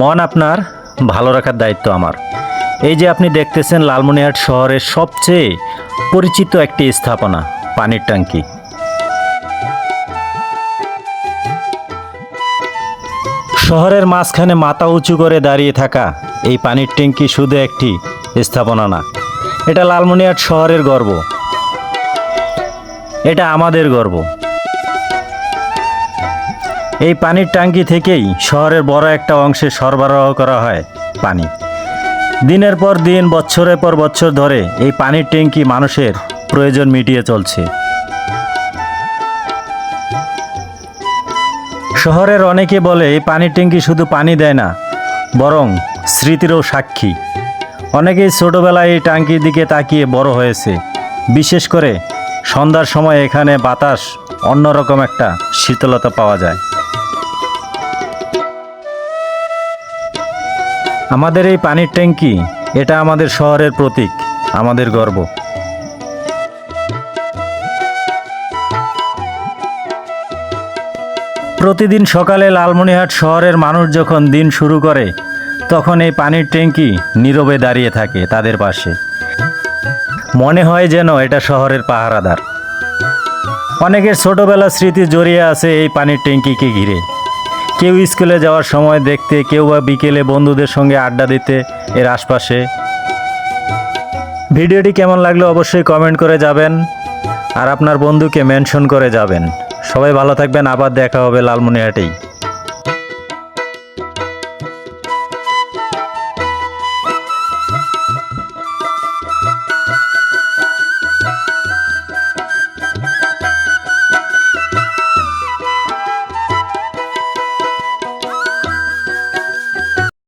মন আপনার ভালো রাখার দায়িত্ব আমার। এই যে আপনি দেখতেছেন লালমনিরহাট শহরের সবচেয়ে পরিচিত একটি স্থাপনা, পানির ট্যাঙ্কি। শহরের মাঝখানে মাথা উঁচু করে দাঁড়িয়ে থাকা এই পানির ট্যাঙ্কি শুধু একটি স্থাপনা না, এটা লালমনিরহাট শহরের গর্ব। এটা আমাদের গর্ব। এই পানির ট্যাঙ্কি থেকেই শহরের বড় একটা অংশে সরবরাহ করা হয় পানি। দিনের পর দিন, বছরের পর বছর ধরে এই পানির ট্যাঙ্কি মানুষের প্রয়োজন মিটিয়ে চলছে। শহরের অনেকে বলে এই পানির ট্যাঙ্কি শুধু পানি দেয় না, বরং স্মৃতিরও সাক্ষী। অনেকেই ছোটোবেলায় এই ট্যাঙ্কির দিকে তাকিয়ে বড় হয়েছে। বিশেষ করে সন্ধ্যার সময় এখানে বাতাস অন্যরকম একটা শীতলতা পাওয়া যায়। আমাদের এই পানির ট্যাঙ্কি, এটা আমাদের শহরের প্রতীক, আমাদের গর্ব। প্রতিদিন সকালে লালমনিহাট শহরের মানুষ যখন দিন শুরু করে, তখন এই পানির ট্যাঙ্কি নীরবে দাঁড়িয়ে থাকে তাদের পাশে। মনে হয় যেন এটা শহরের পাহারাদার। অনেকের ছোটবেলার স্মৃতি জড়িয়ে আছে এই পানির ট্যাঙ্কিকে ঘিরে। কেউ স্কুলে যাওয়ার সময় দেখতে, কেউ বা বিকেলে বন্ধুদের সঙ্গে আড্ডা দিতে এর আশপাশে। ভিডিওটি কেমন লাগল অবশ্যই কমেন্ট করে যাবেন আর আপনার বন্ধুকে মেনশন করে যাবেন। সবাই ভালো থাকবেন, আবার দেখা হবে লালমনিরহাটেই।